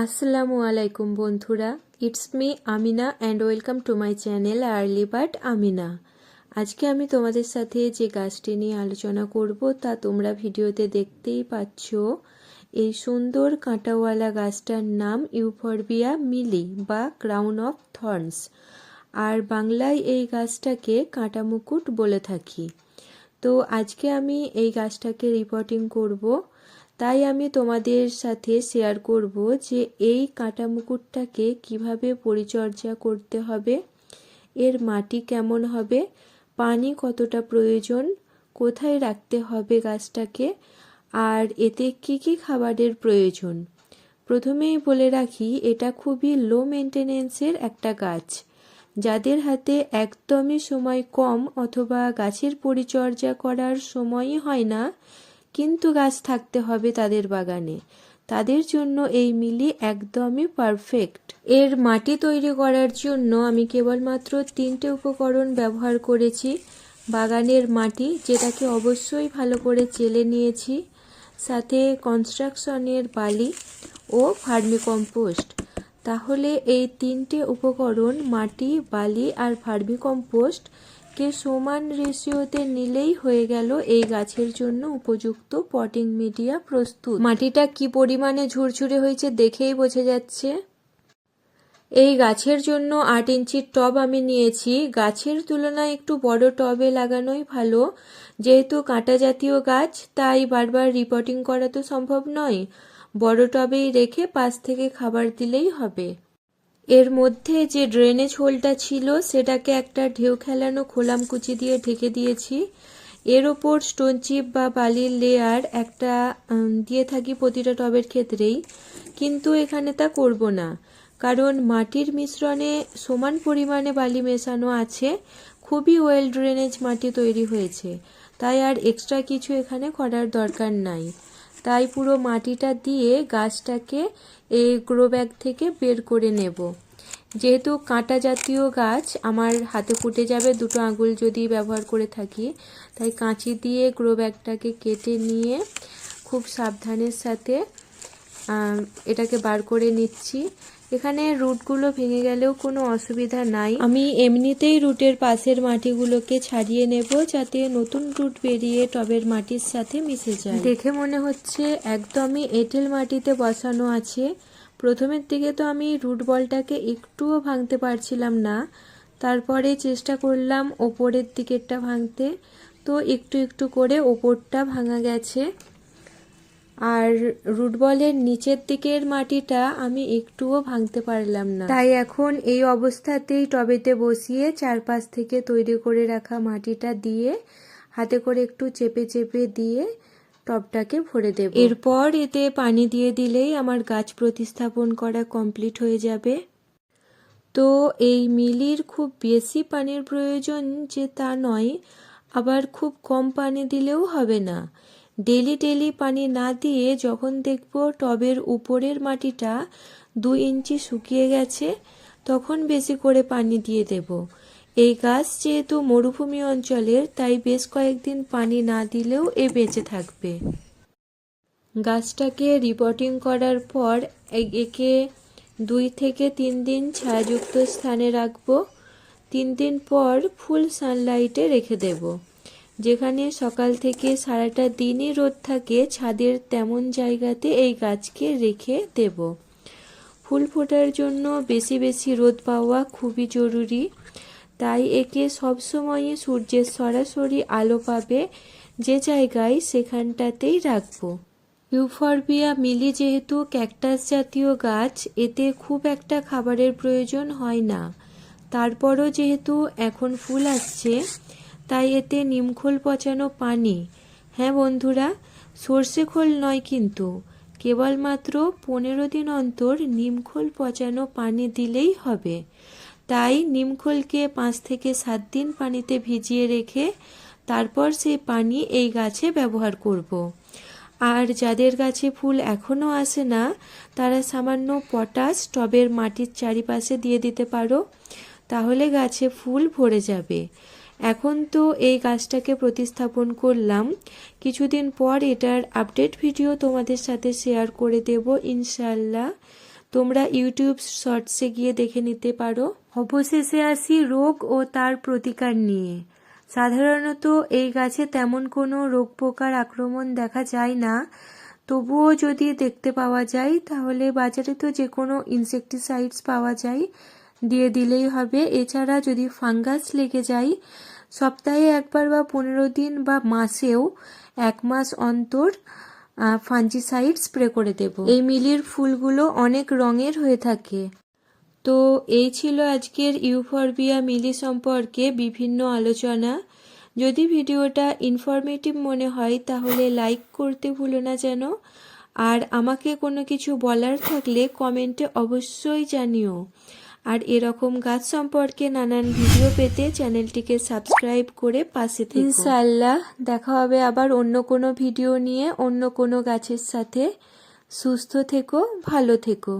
আসসালামু আলাইকুম বন্ধুরা। It's me Amina and welcome to my channel early bird Amina. আজকে আমি তোমাদের সাথে যে গাছটি নিয়ে আলোচনা করব, তা তোমরা ভিডিওতে দেখতেই পাচ্ছ। এই সুন্দর কাঁটাওয়ালা গাছটার নাম ইউফরবিয়া মিলি বা ক্রাউন অফ থর্নস আর বাংলায় এই গাছটাকে কাঁটা মুকুট বলে থাকি। তো আজকে আমি এই গাছটাকে রিপোর্টিং করব। তাই আমি তোমাদের সাথে শেয়ার করব যে এই কাঁটা মুকুটটাকে কীভাবে পরিচর্যা করতে হবে, এর মাটি কেমন হবে, পানি কতটা প্রয়োজন, কোথায় রাখতে হবে গাছটাকে, আর এতে কি কি খাবারের প্রয়োজন। প্রথমেই বলে রাখি, এটা খুবই লো মেনটেনেন্সের একটা গাছ। যাদের হাতে একদমই সময় কম অথবা গাছের পরিচর্যা করার সময়ই হয় না কিন্তু গাছ থাকতে হবে তাদের বাগানে। তাদের জন্য এই মিলি একদমই পারফেক্ট এর মাটি তৈরি করার জন্য আমি কেবলমাত্র তিনটে উপকরণ ব্যবহার করেছি। বাগানের মাটি, যেটাকে অবশ্যই ভালো করে চেলে নিয়েছি, সাথে কনস্ট্রাকশনের বালি ও ভার্মিকম্পোস্ট। তাহলে এই তিনটে উপকরণ, মাটি, বালি আর ভার্মিকম্পোস্ট কে সমান রেশিওতে নিলেই হয়ে গেল এই গাছের জন্য উপযুক্ত পটিং মিডিয়া প্রস্তুত। মাটিটা কি পরিমাণে ঝুরঝুরে হয়েছে দেখেই বোঝা যাচ্ছে। এই গাছের জন্য আট ইঞ্চির টব আমি নিয়েছি। গাছের তুলনায় একটু বড় টবে লাগানোই ভালো। যেহেতু কাঁটা জাতীয় গাছ, তাই বারবার রিপোর্টিং করা তো সম্ভব নয়। বড় টবেই রেখে পাশ থেকে খাবার দিলেই হবে। এর মধ্যে যে ড্রেনেজ হোলটা ছিল, সেটাকে একটা ঢেউ খেলানো খোলাম কুচি দিয়ে ঢেকে দিয়েছি। এর ওপর স্টোন চিপ বা বালির লেয়ার একটা দিয়ে থাকি প্রতিটা টবের ক্ষেত্রেই। কিন্তু এখানে তা করব না, কারণ মাটির মিশ্রণে সমান পরিমাণে বালি মেশানো আছে। খুবই ওয়েল ড্রেনেজ মাটি তৈরি হয়েছে, তাই আর এক্সট্রা কিছু এখানে করার দরকার নাই। তাই পুরো মাটিটা দিয়ে গাছটাকে এই গ্রো ব্যাগ থেকে বের করে নেব। যেহেতু কাঁটা জাতীয় গাছ, আমার হাতে ফুটে যাবে দুটো আঙুল যদি ব্যবহার করে থাকি। তাই কাঁচি দিয়ে গ্রো ব্যাগটাকে কেটে নিয়ে খুব সাবধানের সাথে এটাকে বার করে নিচ্ছি। এখানে রুটগুলো ভেঙে গেলেও কোনো অসুবিধা নাই। আমি এমনিতেই রুটের পাশের মাটিগুলোকে ছাড়িয়ে নেব যাতে নতুন রুট বেরিয়ে টবের মাটির সাথে মিশে যায়। দেখে মনে হচ্ছে একদমই এঁটেল মাটিতে বসানো আছে। প্রথমের দিকে তো আমি রুট বলটাকে একটুও ভাঙতে পারছিলাম না। তারপরে চেষ্টা করলাম ওপরের দিকেরটা ভাঙতে। তো একটু একটু করে ওপরটা ভাঙা গেছে। আর রুট বলের নিচের দিকের মাটিটা আমি একটুও ভাঙতে পারলাম না। তাই এখন এই অবস্থাতেই টবেতে বসিয়ে চারপাশ থেকে তৈরি করে রাখা মাটিটা দিয়ে হাতে করে একটু চেপে চেপে দিয়ে টবটাকে ভরে দেব। এরপর এতে পানি দিয়ে দিলেই আমার গাছ প্রতিস্থাপন করা কমপ্লিট হয়ে যাবে। তো এই মিলির খুব বেশি পানির প্রয়োজন যে তা নয়, আবার খুব কম পানি দিলেও হবে না। ডেলি ডেলি পানি না দিয়ে যখন দেখব টবের উপরের মাটিটা দু ইঞ্চি শুকিয়ে গেছে, তখন বেশি করে পানি দিয়ে দেব। এই গাছ যেহেতু মরুভূমি অঞ্চলের, তাই বেশ কয়েকদিন পানি না দিলেও এ বেঁচে থাকবে। গাছটাকে রিপোর্টিং করার পর একে দুই থেকে তিন দিন ছায়াযুক্ত স্থানে রাখব। তিন দিন পর ফুল সানলাইটে রেখে দেবো। যেখানে সকাল থেকে সারাটা দিনই রোদ থাকে, ছাদের তেমন জায়গাতে এই গাছকে রেখে দেব। ফুল ফোটার জন্য বেশি বেশি রোদ পাওয়া খুবই জরুরি। তাই একে সবসময়ই সূর্যের সরাসরি আলো পাবে যে জায়গায় সেখানটাতেই রাখব। ইউফরবিয়া মিলি যেহেতু ক্যাকটাস জাতীয় গাছ, এতে খুব একটা খাবারের প্রয়োজন হয় না। তারপরও যেহেতু এখন ফুল আসছে তাই এতে নিমখোল পচানো পানি। হ্যাঁ বন্ধুরা, সর্ষে খোল নয় কিন্তু, কেবলমাত্র পনেরো দিন অন্তর নিমখোল পচানো পানি দিলেই হবে। তাই নিমখোলকে পাঁচ থেকে সাত দিন পানিতে ভিজিয়ে রেখে তারপর সেই পানি এই গাছে ব্যবহার করব। আর যাদের গাছে ফুল এখনও আসে না, তারা সামান্য পটাশ টবের মাটির চারিপাশে দিয়ে দিতে পারো, তাহলে গাছে ফুল ভরে যাবে। এখন তো এই গাছটাকে প্রতিস্থাপন করলাম। কিছুদিন পর এটার আপডেট ভিডিও তোমাদের সাথে শেয়ার করে দেব ইনশাল্লাহ তোমরা ইউটিউব শর্টসে গিয়ে দেখে নিতে পারো। অবশেষে আসি রোগ ও তার প্রতিকার নিয়ে। সাধারণত এই গাছে তেমন কোনো রোগ পোকার আক্রমণ দেখা যায় না। তবুও যদি দেখতে পাওয়া যায়, তাহলে বাজারে তো যে কোনো ইনসেকটিসাইডস পাওয়া যায়। দিয়ে দিলেই হবে। এছাড়া যদি ফাঙ্গাস লেগে যায় সপ্তাহে একবার বা পনেরো দিন বা মাসেও এক মাস অন্তর ফাঞ্জিসাইড স্প্রে করে দেব। এই মিলির ফুলগুলো অনেক রঙের হয়ে থাকে। তো এই ছিল আজকের ইউফরবিয়া মিলি সম্পর্কে বিভিন্ন আলোচনা। যদি ভিডিওটা ইনফরমেটিভ মনে হয়, তাহলে লাইক করতে ভুলো না যেন। আর আমাকে কোনো কিছু বলার থাকলে কমেন্টে অবশ্যই জানিও। আর এরকম গাছ সম্পর্কে নানান ভিডিও পেতে চ্যানেলটিকে সাবস্ক্রাইব করে পাশে থেকে। ইনশাআল্লাহ, দেখা হবে আবার অন্য কোনো ভিডিও নিয়ে অন্য কোনো গাছের সাথে। সুস্থ থেকো, ভালো থেকো।